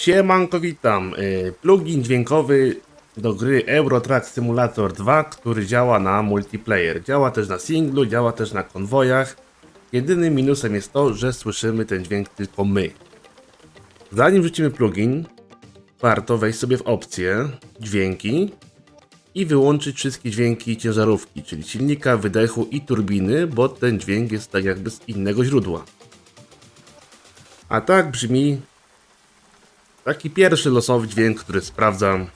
Siemanko, witam. Y, Plugin dźwiękowy do gry Eurotrack Simulator 2, który działa na multiplayer. Działa też na singlu, działa też na konwojach. Jedynym minusem jest to, że słyszymy ten dźwięk tylko my. Zanim wrzucimy plugin, warto wejść sobie w opcje, dźwięki i wyłączyć wszystkie dźwięki ciężarówki, czyli silnika, wydechu i turbiny, bo ten dźwięk jest tak jakby z innego źródła. A tak brzmi Taki pierwszy losowy dźwięk, który sprawdzam.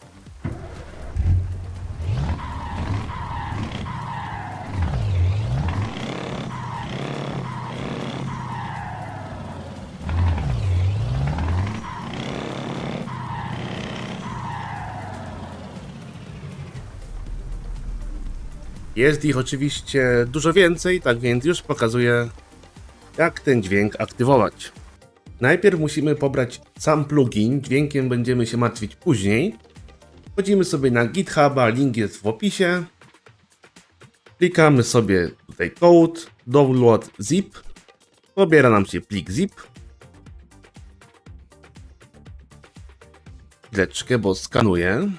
Jest ich oczywiście dużo więcej, tak więc już pokazuję, jak ten dźwięk aktywować. Najpierw musimy pobrać sam plugin, dźwiękiem będziemy się martwić później. Wchodzimy sobie na GitHuba, link jest w opisie. Klikamy sobie tutaj code, download zip. Pobiera nam się plik zip. Chwileczkę, bo skanuję.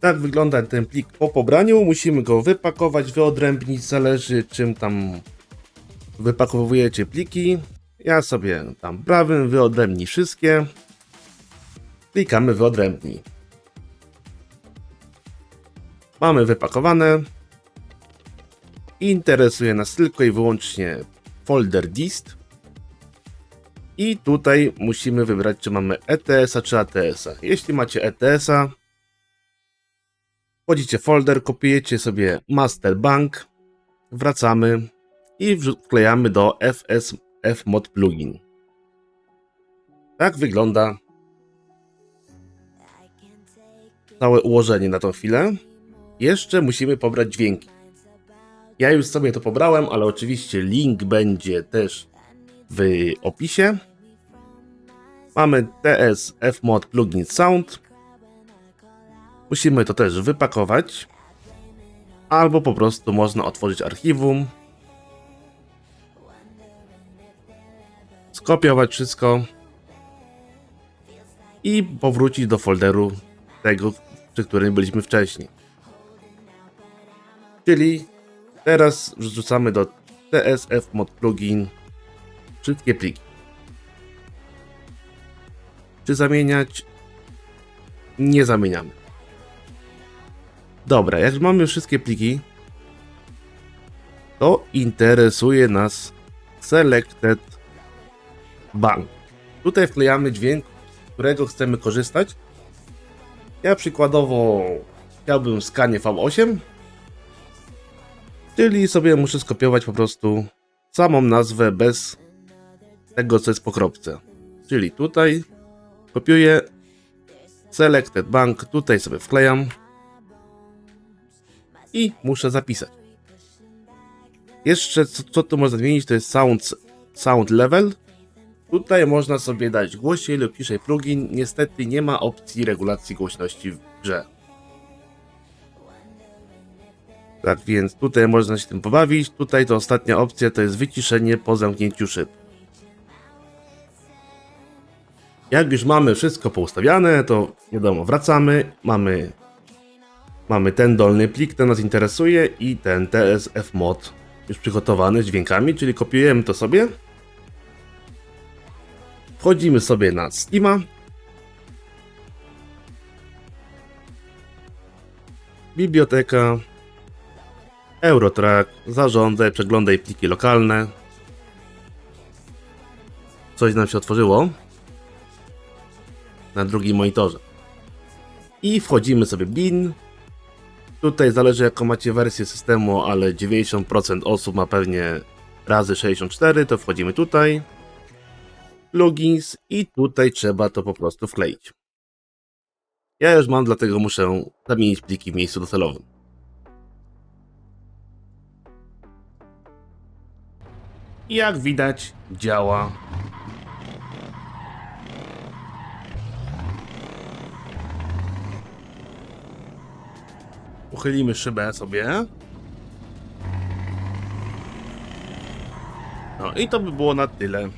Tak wygląda ten plik po pobraniu. Musimy go wypakować, wyodrębnić, zależy czym tam wypakowujecie pliki. Ja sobie tam prawym wyodrębnij wszystkie. Klikamy wyodrębnij. Mamy wypakowane. Interesuje nas tylko i wyłącznie folder dist. I tutaj musimy wybrać, czy mamy ETS-a czy ATS-a. Jeśli macie ETS-a, wchodzicie w folder, kopiujecie sobie master bank, wracamy i wklejamy do FS Fmod plugin. Tak wygląda całe ułożenie na tą chwilę. Jeszcze musimy pobrać dźwięki. Ja już sobie to pobrałem, ale oczywiście link będzie też w opisie. Mamy TS Fmod plugin sound. Musimy to też wypakować. Albo po prostu można otworzyć archiwum, skopiować wszystko i powrócić do folderu tego, przy którym byliśmy wcześniej. Czyli teraz wrzucamy do tsf mod plugin wszystkie pliki. Czy zamieniać? Nie zamieniamy. Dobra, jak mamy wszystkie pliki, to interesuje nas selected bank. Tutaj wklejamy dźwięk, z którego chcemy korzystać. Ja przykładowo chciałbym skanie V8, czyli sobie muszę skopiować po prostu samą nazwę bez tego, co jest po kropce. Czyli tutaj kopiuję selected bank, tutaj sobie wklejam i muszę zapisać. Jeszcze co, co tu można zmienić, to jest sound, sound level, Tutaj można sobie dać głośniej lub ciszej plugin. Niestety nie ma opcji regulacji głośności w grze. Tak więc tutaj można się tym pobawić. Tutaj to ostatnia opcja to jest wyciszenie po zamknięciu szyb. Jak już mamy wszystko poustawiane, to wiadomo, wracamy. Mamy, mamy ten dolny plik, ten nas interesuje i ten TSF mod już przygotowany z dźwiękami, czyli kopiujemy to sobie. Wchodzimy sobie na Steama. Biblioteka. Eurotrack. Zarządzaj, przeglądaj pliki lokalne. Coś nam się otworzyło. Na drugim monitorze. I wchodzimy sobie bin. Tutaj zależy jaką macie wersję systemu, ale 90% osób ma pewnie razy 64, to wchodzimy tutaj plugins i tutaj trzeba to po prostu wkleić. Ja już mam, dlatego muszę zamienić pliki w miejscu docelowym. Jak widać, działa. Uchylimy szybę sobie. No i to by było na tyle.